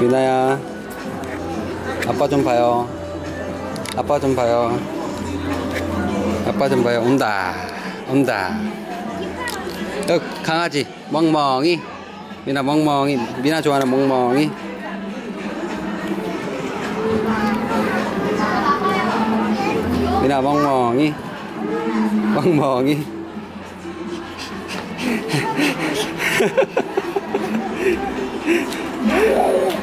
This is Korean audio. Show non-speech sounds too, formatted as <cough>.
유나야 아빠 좀 봐요. 아빠 좀 봐요 아빠 좀 봐요 온다. 온다. 여 강아지 멍멍이. 미나 멍멍이. 미나 좋아하는 멍멍이. 미나 멍멍이. 멍멍이 <laughs>